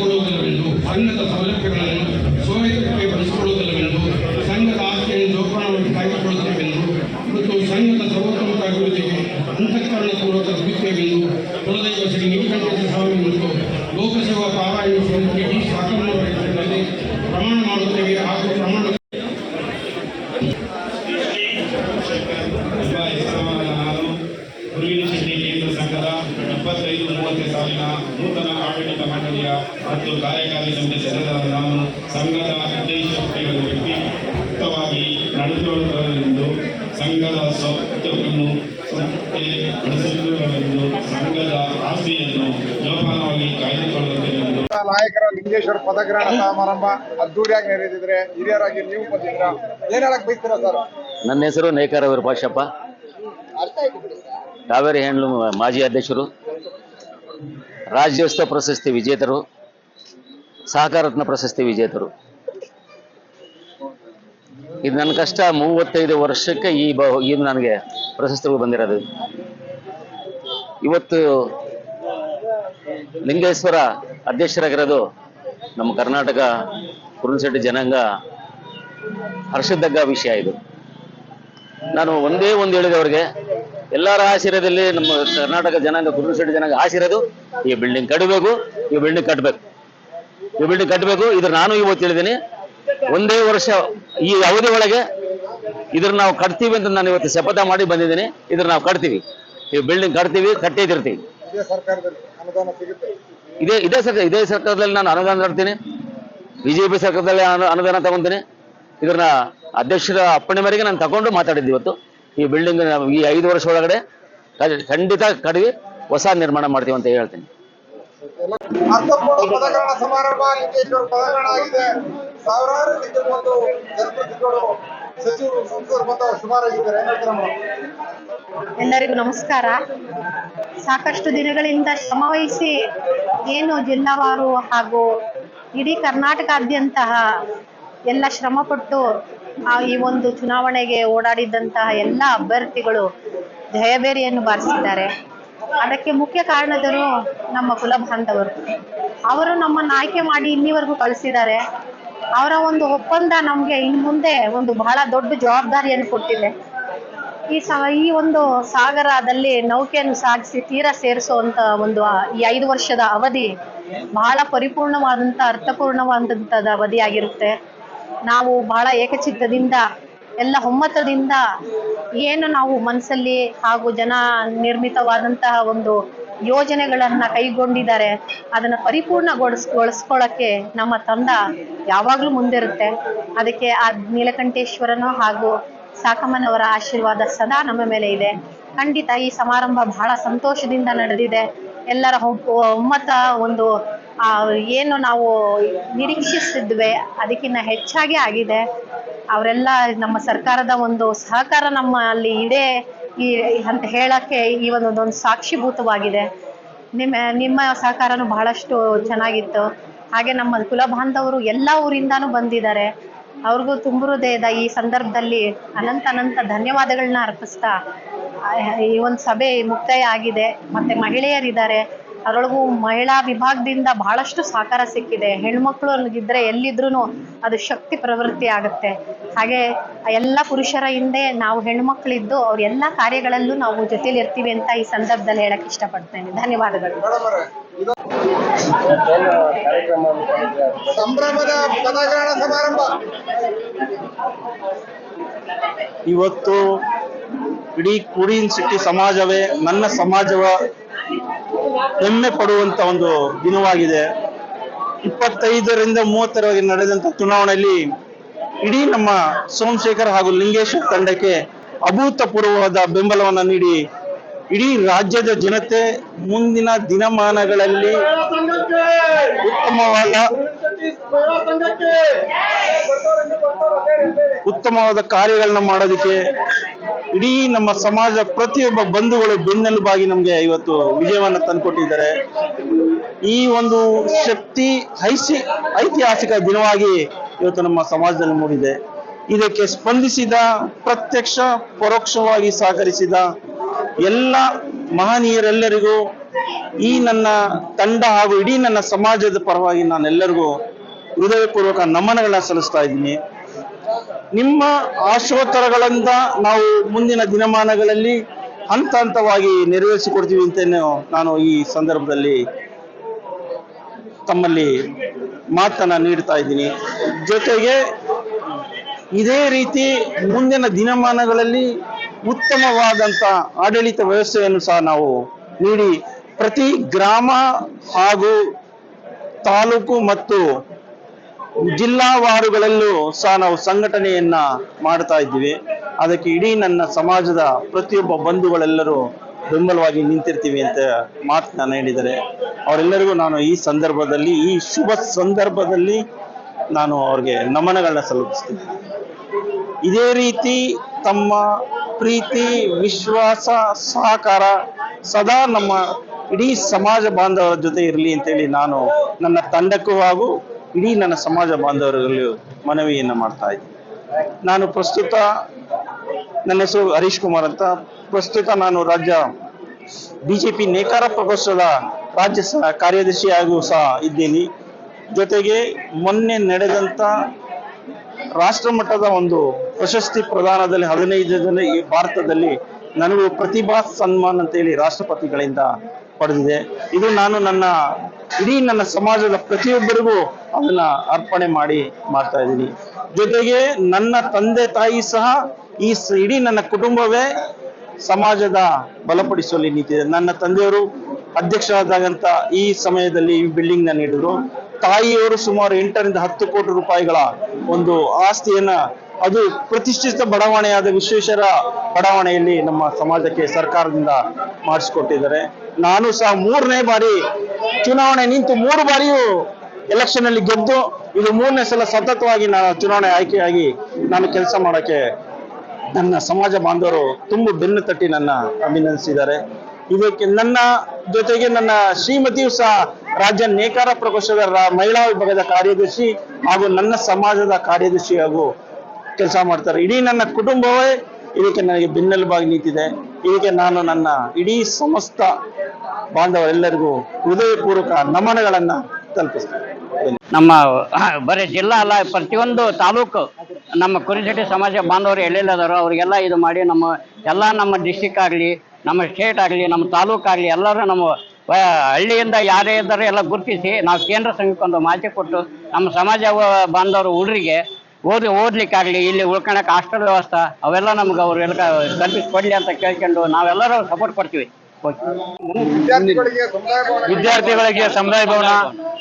ನಡೆದುಕೊಳ್ಳುವುದಿಲ್ಲವೆಂದು ಸಂಘದ ಸೌಲಭ್ಯಗಳನ್ನು ಸ್ವಾಯತ್ತಕ್ಕೆ ಬಳಸಿಕೊಳ್ಳುವುದಿಲ್ಲವೆಂದು ಸಂಘದ ಆಸ್ತಿಯನ್ನು ಜೋಪಾನವಾಗಿ ಕಾಯ್ದುಕೊಳ್ಳುತ್ತೇವೆಂದು, ಮತ್ತು ಸಂಘದ ಸರ್ವೋತ್ತಮ ಅಭಿವೃದ್ಧಿಗೆ ಅಂತಃಕರಣಪೂರ್ವಕ ದುಡಿತೇವೆಂದು ಕುಲದೈವ ಶ್ರೀ ನೀಲಕಂಠೇಶ್ವರ ಸ್ವಾಮಿ ಮತ್ತು ಲೋಕಸೇವಾ ಪಾರಾಯಣ ಸ್ವಾಮಿ ಈ ಹೆಸರಿನಲ್ಲಿ ಪ್ರಮಾಣ ಮಾಡುತ್ತೇವೆ ಹಾಗೂ ಪ್ರಮಾಣ ಗುರುವಿನ ಶೆಟ್ಟಿ ಕೇಂದ್ರ ಸಂಘದ ಇಪ್ಪತ್ತೈದು ಮೂವತ್ತನೇ ಸಾಲಿನ ನೂತನ ಆಡಳಿತ ಮಂಡಳಿಯ ಮತ್ತು ಕಾರ್ಯಕಾರಿ ಸಮಿತಿ ಸದಸ್ಯರಾದ ನಾನು ಸಂಘದ ಉದ್ದೇಶವನ್ನು ವ್ಯಕ್ತಿಯುಕ್ತವಾಗಿ ನಡೆದುಕೊಳ್ಳುವುದೆಂದು ಸಂಘದ ಸ್ವತ್ತನ್ನು ನಡೆಸುವುದೆಂದು ಸಂಘದ ಆಸ್ತಿಯನ್ನು ಜೋಪಾನವಾಗಿ ಕಾಯ್ದುಕೊಳ್ಳುತ್ತೇನೆಂದು. ನಾಯಕರ ಲಿಂಗೇಶ್ವರ ಪದಗ್ರಹಣ ಸಮಾರಂಭ ಅದ್ದೂರಿಯಾಗಿ ನೆರೆದಿದ್ರೆ ಹಿರಿಯರಾಗಿ ನೀವು ಬಂದಿದ್ರ ಏನ್ ಹೇಳಕ್ ಬೈತೀರಾ ಸರ್? ನನ್ನ ಹೆಸರು ನೇಕಾರ ವಿರೂಪಾಕ್ಷಪ್ಪ ಕಾವೇರಿ ಹ್ಯಾಂಡ್ಲೂಮ್ ಮಾಜಿ ಅಧ್ಯಕ್ಷರು. ರಾಜ್ಯೋತ್ಸವ ಪ್ರಶಸ್ತಿ ವಿಜೇತರು. ಸಹಕಾರತ್ನ ಪ್ರಶಸ್ತಿ ವಿಜೇತರು. ಇದು ನನ್ನ ಕಷ್ಟ. ಮೂವತ್ತೈದು ವರ್ಷಕ್ಕೆ ಈ ಬ ಇದು ನನಗೆ ಪ್ರಶಸ್ತಿಗಳು ಬಂದಿರೋದು. ಇವತ್ತು ಲಿಂಗೇಶ್ವರ ಅಧ್ಯಕ್ಷರಾಗಿರೋದು ನಮ್ಮ ಕರ್ನಾಟಕ ಕುರುಣಶೆಟ್ಟಿ ಜನಾಂಗ ಹರ್ಷದಗ್ಗ ವಿಷಯ ಇದು. ನಾನು ಒಂದೇ ಒಂದು ಹೇಳಿದೆ ಅವ್ರಿಗೆ ಎಲ್ಲರ ಆಶೀರ್ಯದಲ್ಲಿ ನಮ್ಮ ಕರ್ನಾಟಕ ಜನಾಂಗ ಕುರುಣಶೆಟ್ಟಿ ಜನಾಂಗ ಆಶೀರ್ಯದು ಈ ಬಿಲ್ಡಿಂಗ್ ಕಟ್ಟಬೇಕು, ಈ ಬಿಲ್ಡಿಂಗ್ ಕಟ್ಟಬೇಕು. ಈ ಬಿಲ್ಡಿಂಗ್ ಕಟ್ಟಬೇಕು. ಇದ್ರ ನಾನು ಇವತ್ತು ಹೇಳಿದ್ದೀನಿ. ಒಂದೇ ವರ್ಷ ಈ ಅವಧಿ ಒಳಗೆ ಇದ್ರ ನಾವು ಕಟ್ತೀವಿ ಅಂತ ನಾನು ಇವತ್ತು ಶಪಥ ಮಾಡಿ ಬಂದಿದ್ದೀನಿ. ಇದ್ರ ನಾವು ಕಟ್ತೀವಿ. ಈ ಬಿಲ್ಡಿಂಗ್ ಕಟ್ತೀವಿ ಕಟ್ಟೇ ತಿರ್ತೀವಿ ಇದೇ ಇದೇ ಸರ್ಕಾರ ಇದೇ ಸರ್ಕಾರದಲ್ಲಿ ನಾನು ಅನುದಾನ ತರ್ತೀನಿ ಬಿಜೆಪಿ ಸರ್ಕಾರದಲ್ಲಿ ಅನುದಾನ ತಗೊಂತೀನಿ. ಇದನ್ನ ಅಧ್ಯಕ್ಷರ ಅಪ್ಪಣೆ ಮೇರೆಗೆ ನಾನು ತಗೊಂಡು ಮಾತಾಡಿದ್ದೆ ಇವತ್ತು. ಈ ಬಿಲ್ಡಿಂಗ್ ಈ ಐದು ವರ್ಷ ಒಳಗಡೆ ಖಂಡಿತ ಕಡಿವಿ ಹೊಸ ನಿರ್ಮಾಣ ಮಾಡ್ತೀವಿ ಅಂತ ಹೇಳ್ತೀನಿ. ಅರ್ಥಪೂರ್ಣ ಪದಗ್ರಹಣ ಸಮಾರಂಭ ಲಿಂಗೇಶ್ವರ ಪದಗ್ರಹಣ ಆಗಿದೆ ಸಾವಿರಾರು ಸಿಂಗಲ್ ಮತ್ತು ಜನಪ್ರತಿನಿಧಿಗಳು ಸಚಿವರು, ಸಂಸದರು ಬಂದು ಶುಭಾರಾಗಿದ್ದಾರೆ ಏನ್ ಎಲ್ಲರಿಗೂ ನಮಸ್ಕಾರ. ಸಾಕಷ್ಟು ದಿನಗಳಿಂದ ಶ್ರಮವಹಿಸಿ ಏನು ಜಿಲ್ಲಾವಾರು ಹಾಗೂ ಇಡೀ ಕರ್ನಾಟಕಾದ್ಯಂತಹ ಎಲ್ಲ ಶ್ರಮಪಟ್ಟು ಈ ಒಂದು ಚುನಾವಣೆಗೆ ಓಡಾಡಿದಂತಹ ಎಲ್ಲ ಅಭ್ಯರ್ಥಿಗಳು ಜಯಬೇರಿಯನ್ನು ಬಾರಿಸಿದ್ದಾರೆ. ಅದಕ್ಕೆ ಮುಖ್ಯ ಕಾರಣದರು ನಮ್ಮ ಕುಲ ಬಾಂಧವರು ಅವರು ನಮ್ಮನ್ನು ಆಯ್ಕೆ ಮಾಡಿ ಇಲ್ಲಿವರೆಗೂ ಕಳಿಸಿದ್ದಾರೆ. ಅವರ ಒಂದು ಒಪ್ಪಂದ ನಮಗೆ ಇನ್ನು ಮುಂದೆ ಒಂದು ಬಹಳ ದೊಡ್ಡ ಜವಾಬ್ದಾರಿಯನ್ನು ಕೊಟ್ಟಿದೆ. ಈ ಸ, ಈ ಒಂದು ಸಾಗರದಲ್ಲಿ ನೌಕೆಯನ್ನು ಸಾಗಿಸಿ ತೀರ ಸೇರಿಸುವಂತ ಒಂದು, ಈ ಐದು ವರ್ಷದ ಅವಧಿ ಬಹಳ ಪರಿಪೂರ್ಣವಾದಂತ ಅರ್ಥಪೂರ್ಣವಾದಂಥ ಅವಧಿಯಾಗಿರುತ್ತೆ. ನಾವು ಬಹಳ ಏಕಚಿತ್ತದಿಂದ, ಎಲ್ಲ ಒಮ್ಮತದಿಂದ ಏನು ನಾವು ಮನಸ್ಸಲ್ಲಿ ಹಾಗೂ ಜನ ನಿರ್ಮಿತವಾದಂತಹ ಒಂದು ಯೋಜನೆಗಳನ್ನ ಕೈಗೊಂಡಿದ್ದಾರೆ, ಅದನ್ನ ಪರಿಪೂರ್ಣಗೊಳಿಸ್ಗೊಳಿಸ್ಕೊಳ್ಳಕ್ಕೆ ನಮ್ಮ ತಂಡ ಯಾವಾಗಲೂ ಮುಂದಿರುತ್ತೆ. ಅದಕ್ಕೆ ಆ ನೀಲಕಂಠೇಶ್ವರನು ಹಾಗೂ ಸಾಕಮ್ಮನವರ ಆಶೀರ್ವಾದ ಸದಾ ನಮ್ಮ ಮೇಲೆ ಇದೆ. ಖಂಡಿತ ಈ ಸಮಾರಂಭ ಬಹಳ ಸಂತೋಷದಿಂದ ನಡೆದಿದೆ. ಎಲ್ಲರ ಒಮ್ಮತ ಒಂದು ಏನು ನಾವು ನಿರೀಕ್ಷಿಸಿದ್ವಿ ಅದಕ್ಕಿಂತ ಹೆಚ್ಚಾಗಿ ಆಗಿದೆ. ಅವರೆಲ್ಲ ನಮ್ಮ ಸರ್ಕಾರದ ಒಂದು ಸಹಕಾರ ನಮ್ಮಲ್ಲಿ ಇದೆ ಈ ಅಂತ ಹೇಳಕ್ಕೆ ಈ ಒಂದು ಒಂದು ಸಾಕ್ಷಿಭೂತವಾಗಿದೆ. ನಿಮ್ಮ ನಿಮ್ಮ ಸಹಕಾರನು ಬಹಳಷ್ಟು ಚೆನ್ನಾಗಿತ್ತು. ಹಾಗೆ ನಮ್ಮ ಕುಲ ಬಾಂಧವರು ಎಲ್ಲ ಊರಿಂದಾನು ಬಂದಿದ್ದಾರೆ. ಅವ್ರಿಗೂ ತುಂಬುರುದೇದ ಈ ಸಂದರ್ಭದಲ್ಲಿ ಅನಂತ ಅನಂತ ಧನ್ಯವಾದಗಳನ್ನ ಅರ್ಪಿಸ್ತಾ ಈ ಒಂದು ಸಭೆ ಮುಕ್ತಾಯ ಆಗಿದೆ. ಮತ್ತೆ ಮಹಿಳೆಯರಿದ್ದಾರೆ. ಅದರೊಳಗೂ ಮಹಿಳಾ ವಿಭಾಗದಿಂದ ಬಹಳಷ್ಟು ಸಹಕಾರ ಸಿಕ್ಕಿದೆ. ಹೆಣ್ಮಕ್ಳು ಇದ್ರೆ ಎಲ್ಲಿದ್ರೂ ಅದು ಶಕ್ತಿ ಪ್ರವೃತ್ತಿ ಆಗುತ್ತೆ. ಹಾಗೆ ಎಲ್ಲ ಪುರುಷರ ಹಿಂದೆ ನಾವು ಹೆಣ್ಮಕ್ಳಿದ್ದು ಅವ್ರ ಎಲ್ಲ ಕಾರ್ಯಗಳಲ್ಲೂ ನಾವು ಜೊತೆಲಿ ಇರ್ತೀವಿ ಅಂತ ಈ ಸಂದರ್ಭದಲ್ಲಿ ಹೇಳಕ್ ಇಷ್ಟಪಡ್ತೇನೆ. ಧನ್ಯವಾದಗಳು. ಸಂಭ್ರಮದ ಪದಗ್ರಹಣ ಸಮಾರಂಭ. ಇವತ್ತು ಇಡೀ ಕುಡಿನ್ ಸಿಟಿ ಸಮಾಜವೇ ನನ್ನ ಸಮಾಜವ ಹೆಮ್ಮೆ ಪಡುವಂತ ಒಂದು ದಿನವಾಗಿದೆ. ಇಪ್ಪತ್ತೈದರಿಂದ ಮೂವತ್ತರವರೆಗೆ ನಡೆದಂತ ಚುನಾವಣೆಯಲ್ಲಿ ಇಡೀ ನಮ್ಮ ಸೋಮಶೇಖರ್ ಹಾಗೂ ಲಿಂಗೇಶ್ವರ್ ತಂಡಕ್ಕೆ ಅಭೂತಪೂರ್ವವಾದ ಬೆಂಬಲವನ್ನು ನೀಡಿ ಇಡೀ ರಾಜ್ಯದ ಜನತೆ ಮುಂದಿನ ದಿನಮಾನಗಳಲ್ಲಿ ಉತ್ತಮವಾದ ಉತ್ತಮವಾದ ಕಾರ್ಯಗಳನ್ನ ಮಾಡೋದಕ್ಕೆ ಇಡೀ ನಮ್ಮ ಸಮಾಜ ಪ್ರತಿಯೊಬ್ಬ ಬಂಧುಗಳು ಬೆನ್ನೆಲುಬಾಗಿ ನಮ್ಗೆ ಇವತ್ತು ವಿಜಯವನ್ನ ತಂದುಕೊಟ್ಟಿದ್ದಾರೆ. ಈ ಒಂದು ಶಕ್ತಿ ಐಸಿ, ಐತಿಹಾಸಿಕ ದಿನವಾಗಿ ಇವತ್ತು ನಮ್ಮ ಸಮಾಜದಲ್ಲಿ ಮೂಡಿದೆ. ಇದಕ್ಕೆ ಸ್ಪಂದಿಸಿದ, ಪ್ರತ್ಯಕ್ಷ, ಪರೋಕ್ಷವಾಗಿ ಸಹಕರಿಸಿದ ಎಲ್ಲ ಮಹನೀಯರೆಲ್ಲರಿಗೂ ಈ ನನ್ನ ತಂಡ ಹಾಗೂ ಇಡೀ ನನ್ನ ಸಮಾಜದ ಪರವಾಗಿ ನಾನೆಲ್ಲರಿಗೂ ಹೃದಯಪೂರ್ವಕ ನಮನಗಳನ್ನ ಸಲ್ಲಿಸ್ತಾ ಇದ್ದೀನಿ. ನಿಮ್ಮ ಆಶೋತ್ತರಗಳಿಂದ ನಾವು ಮುಂದಿನ ದಿನಮಾನಗಳಲ್ಲಿ ಹಂತ ಹಂತವಾಗಿ ನೆರವೇರಿಸಿಕೊಡ್ತೀವಿ ಅಂತ ನಾನು ಈ ಸಂದರ್ಭದಲ್ಲಿ ತಮ್ಮಲ್ಲಿ ಮಾತನ್ನ ನೀಡ್ತಾ ಇದ್ದೀನಿ. ಜೊತೆಗೆ ಇದೇ ರೀತಿ ಮುಂದಿನ ದಿನಮಾನಗಳಲ್ಲಿ ಉತ್ತಮವಾದಂತ ಆಡಳಿತ ವ್ಯವಸ್ಥೆಯನ್ನು ಸಹ ನಾವು ನೀಡಿ ಪ್ರತಿ ಗ್ರಾಮ ಹಾಗೂ ತಾಲೂಕು ಮತ್ತು ಜಿಲ್ಲಾವಾರುಗಳಲ್ಲೂ ಸಹ ನಾವು ಸಂಘಟನೆಯನ್ನ ಮಾಡ್ತಾ ಇದ್ದೀವಿ. ಅದಕ್ಕೆ ಇಡೀ ನನ್ನ ಸಮಾಜದ ಪ್ರತಿಯೊಬ್ಬ ಬಂಧುಗಳೆಲ್ಲರೂ ಬೆಂಬಲವಾಗಿ ನಿಂತಿರ್ತೀವಿ ಅಂತ ಮಾತು ನಾನು ಹೇಳಿದರೆ ಅವರೆಲ್ಲರಿಗೂ ನಾನು ಈ ಸಂದರ್ಭದಲ್ಲಿ, ಈ ಶುಭ ಸಂದರ್ಭದಲ್ಲಿ ನಾನು ಅವ್ರಿಗೆ ನಮನಗಳನ್ನ ಸಲ್ಲಿಸ್ತೀನಿ. ಇದೇ ರೀತಿ ತಮ್ಮ ಪ್ರೀತಿ, ವಿಶ್ವಾಸ, ಸಹಕಾರ ಸದಾ ನಮ್ಮ ಇಡೀ ಸಮಾಜ ಬಾಂಧವರ ಜೊತೆ ಇರಲಿ ಅಂತೇಳಿ ನಾನು ನನ್ನ ತಂಡಕ್ಕೂ ಹಾಗೂ ಇಡೀ ನನ್ನ ಸಮಾಜ ಬಾಂಧವರಿಗೂ ಮನವಿಯನ್ನು ಮಾಡ್ತಾ ಇದ್ದೀನಿ. ನಾನು ಪ್ರಸ್ತುತ ನನ್ನ ಹೆಸರು ಹರೀಶ್ ಕುಮಾರ್ ಅಂತ. ಪ್ರಸ್ತುತ ನಾನು ರಾಜ್ಯ ಬಿಜೆಪಿ ನೇಕಾರ ಪ್ರಕೋಷ್ಠದ ರಾಜ್ಯ ಸಹ ಕಾರ್ಯದರ್ಶಿಯಾಗೂ ಸಹ ಇದ್ದೀನಿ. ಜೊತೆಗೆ ಮೊನ್ನೆ ನಡೆದಂತ ರಾಷ್ಟ್ರ ಮಟ್ಟದ ಒಂದು ಪ್ರಶಸ್ತಿ ಪ್ರದಾನದಲ್ಲಿ ಹದಿನೈದು ಜನ ಈ ಭಾರತದಲ್ಲಿ ನನಗೂ ಪ್ರತಿಭಾ ಸನ್ಮಾನ್ ಅಂತೇಳಿ ರಾಷ್ಟ್ರಪತಿಗಳಿಂದ ಪಡೆದಿದೆ. ಇದು ನಾನು ನನ್ನ ಇಡೀ ನನ್ನ ಸಮಾಜದ ಪ್ರತಿಯೊಬ್ಬರಿಗೂ ಅದನ್ನ ಅರ್ಪಣೆ ಮಾಡಿ ಮಾಡ್ತಾ ಇದ್ದೀನಿ. ಜೊತೆಗೆ ನನ್ನ ತಂದೆ ತಾಯಿ ಸಹ ಈ ಇಡೀ ನನ್ನ ಕುಟುಂಬವೇ ಸಮಾಜದ ಬಲಪಡಿಸುವಲ್ಲಿ ನಿಂತಿದೆ. ನನ್ನ ತಂದೆಯವರು ಅಧ್ಯಕ್ಷರಾದಾಗಂತ ಈ ಸಮಯದಲ್ಲಿ ಈ ಬಿಲ್ಡಿಂಗ್ನ ನೀಡಿದ್ರು. ತಾಯಿಯವರು ಸುಮಾರು ಎಂಟರಿಂದ ಹತ್ತು ಕೋಟಿ ರೂಪಾಯಿಗಳ ಒಂದು ಆಸ್ತಿಯನ್ನ ಅದು ಪ್ರತಿಷ್ಠಿತ ಬಡಾವಣೆಯಾದ ವಿಶ್ವೇಶ್ವರ ಬಡಾವಣೆಯಲ್ಲಿ ನಮ್ಮ ಸಮಾಜಕ್ಕೆ ಸರ್ಕಾರದಿಂದ ಮಾಡಿಸಿಕೊಟ್ಟಿದ್ದಾರೆ. ನಾನು ಸಹ ಮೂರನೇ ಬಾರಿ ಚುನಾವಣೆ ನಿಂತು ಮೂರು ಬಾರಿಯೂ ಎಲೆಕ್ಷನ್ ಅಲ್ಲಿ ಗೆದ್ದು ಇದು ಮೂರನೇ ಸಲ ಸತತವಾಗಿ ನಾನು ಚುನಾವಣೆ ಆಯ್ಕೆಯಾಗಿ ನಾನು ಕೆಲಸ ಮಾಡಕ್ಕೆ ನನ್ನ ಸಮಾಜ ಬಾಂಧವರು ತುಂಬು ಬೆನ್ನು ತಟ್ಟಿ ನನ್ನ ಅಭಿನಂದಿಸಿದ್ದಾರೆ. ಇದಕ್ಕೆ ನನ್ನ ಜೊತೆಗೆ ನನ್ನ ಶ್ರೀಮತಿಯು ಸಹ ರಾಜ್ಯ ನೇಕಾರ ಪ್ರಕೋಷ್ಠದ ಮಹಿಳಾ ವಿಭಾಗದ ಕಾರ್ಯದರ್ಶಿ ಹಾಗೂ ನನ್ನ ಸಮಾಜದ ಕಾರ್ಯದರ್ಶಿ ಹಾಗೂ ಕೆಲಸ ಮಾಡ್ತಾರೆ. ಇಡೀ ನನ್ನ ಕುಟುಂಬವೇ ಇದಕ್ಕೆ ನನಗೆ ಬೆನ್ನೆಲುಬಾಗಿ ನಿಂತಿದೆ. ಇದಕ್ಕೆ ನಾನು ನನ್ನ ಇಡೀ ಸಮಸ್ತ ಬಾಂಧವರೆಲ್ಲರಿಗೂ ಹೃದಯಪೂರ್ವಕ ನಮನಗಳನ್ನು ತಲುಪಿಸ್ತೇನೆ. ನಮ್ಮ ಬರೀ ಜಿಲ್ಲಾ ಅಲ್ಲ, ಪ್ರತಿಯೊಂದು ತಾಲೂಕು, ನಮ್ಮ ಕುರಿಶೆಟ್ಟಿ ಸಮಾಜ ಬಾಂಧವರು ಎಲ್ಲೆಲ್ಲದಾರೋ ಅವರಿಗೆಲ್ಲ ಇದು ಮಾಡಿ ನಮ್ಮ ಎಲ್ಲ ನಮ್ಮ ಡಿಸ್ಟಿಕ್ ಆಗಲಿ, ನಮ್ಮ ಸ್ಟೇಟ್ ಆಗಲಿ, ನಮ್ಮ ತಾಲೂಕು ಆಗಲಿ, ಎಲ್ಲರೂ ನಮ್ಮ ಹಳ್ಳಿಯಿಂದ ಯಾರೇ ಇದ್ದಾರೆ ಎಲ್ಲ ಗುರುತಿಸಿ ನಾವು ಕೇಂದ್ರ ಸಂಘಕ್ಕೆ ಒಂದು ಮಾಹಿತಿ ಕೊಟ್ಟು ನಮ್ಮ ಸಮಾಜ ಬಾಂಧವರು ಹುಡುಗರಿಗೆ ಓದಿ, ಓದ್ಲಿಕ್ಕಾಗಲಿ, ಇಲ್ಲಿ ಉಳ್ಕೊಳಕ್ಕೆ ಹಾಸ್ಟೆಲ್ ವ್ಯವಸ್ಥೆ, ಅವೆಲ್ಲ ನಮ್ಗೆ ಅವರೆಲ್ಲ ಕಲ್ಪಿಸ್ಕೊಡ್ಲಿ ಅಂತ ಕೇಳ್ಕೊಂಡು ನಾವೆಲ್ಲರೂ ಸಪೋರ್ಟ್ ಕೊಡ್ತೀವಿ. ವಿದ್ಯಾರ್ಥಿಗಳಿಗೆ ಸಮುದಾಯ ಭವನ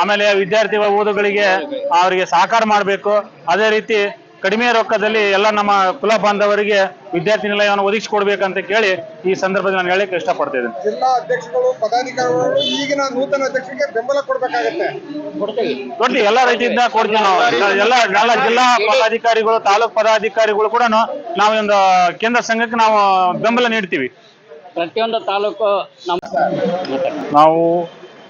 ಆಮೇಲೆ ವಿದ್ಯಾರ್ಥಿಗಳ ಓದುಗಳಿಗೆ ಅವರಿಗೆ ಸಹಕಾರ ಮಾಡಬೇಕು. ಅದೇ ರೀತಿ ಕಡಿಮೆ ರೊಕ್ಕದಲ್ಲಿ ಎಲ್ಲ ನಮ್ಮ ಕುಲ ಬಾಂಧವರಿಗೆ ವಿದ್ಯಾರ್ಥಿ ನಿಲಯವನ್ನು ಒದಗಿಸಿಕೊಡ್ಬೇಕಂತ ಕೇಳಿ ಈ ಸಂದರ್ಭದಲ್ಲಿ ನಾನು ಹೇಳಕ್ಕೆ ಇಷ್ಟಪಡ್ತಿದ್ದೇನೆ. ಜಿಲ್ಲಾ ಅಧ್ಯಕ್ಷಗಳು ಪದಾಧಿಕಾರಿಗಳು ಈಗಿನ ನೂತನ ಅಧ್ಯಕ್ಷರಿಗೆ ಬೆಂಬಲ ಕೊಡ್ಬೇಕಾಗತ್ತೆ. ನೋಡಿ ಎಲ್ಲ ರೀತಿಯಿಂದ ಕೊಡ್ತೀವಿ ನಾವು. ಎಲ್ಲ ಎಲ್ಲ ಜಿಲ್ಲಾ ಪದಾಧಿಕಾರಿಗಳು ತಾಲೂಕ್ ಪದಾಧಿಕಾರಿಗಳು ಕೂಡ ನಾವು ಒಂದು ಕೇಂದ್ರ ಸಂಘಕ್ಕೆ ನಾವು ಬೆಂಬಲ ನೀಡ್ತೀವಿ. ಪ್ರತಿಯೊಂದು ತಾಲೂಕು ನಮ್ಮ ನಾವು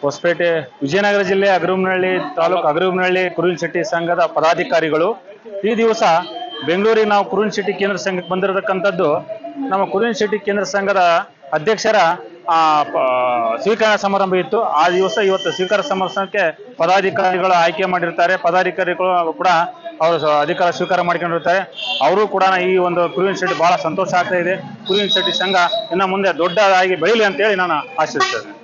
ಹೊಸಪೇಟೆ ವಿಜಯನಗರ ಜಿಲ್ಲೆ ಅಗರೂಮನಹಳ್ಳಿ ತಾಲೂಕು ಅಗರೂಮನಹಳ್ಳಿ ಕುರುನ್ ಶೆಟ್ಟಿ ಸಂಘದ ಪದಾಧಿಕಾರಿಗಳು ಈ ದಿವಸ ಬೆಂಗಳೂರಿಗೆ ನಾವು ಕುರುನ್ ಶೆಟ್ಟಿ ಕೇಂದ್ರ ಸಂಘಕ್ಕೆ ಬಂದಿರತಕ್ಕಂಥದ್ದು ನಮ್ಮ ಕುರುನ್ ಶೆಟ್ಟಿ ಕೇಂದ್ರ ಸಂಘದ ಅಧ್ಯಕ್ಷರ ಸ್ವೀಕಾರ ಸಮಾರಂಭ ಇತ್ತು. ಆ ದಿವಸ ಇವತ್ತು ಸ್ವೀಕಾರ ಸಮಾರಂಭಕ್ಕೆ ಪದಾಧಿಕಾರಿಗಳು ಆಯ್ಕೆ ಮಾಡಿರ್ತಾರೆ. ಪದಾಧಿಕಾರಿಗಳು ಕೂಡ ಅವರು ಅಧಿಕಾರ ಸ್ವೀಕಾರ ಮಾಡ್ಕೊಂಡಿರ್ತಾರೆ. ಅವರು ಕೂಡ ಈ ಒಂದು ಕುರುವಿನ ಶೆಟ್ಟಿ ಬಹಳ ಸಂತೋಷ ಆಗ್ತಾ ಇದೆ. ಕುರುವಿನ ಶೆಟ್ಟಿ ಸಂಘ ಇನ್ನು ಮುಂದೆ ದೊಡ್ಡದಾಗಿ ಬೆಳೀಲಿ ಅಂತೇಳಿ ನಾನು ಆಶಿಸ್ತೇನೆ.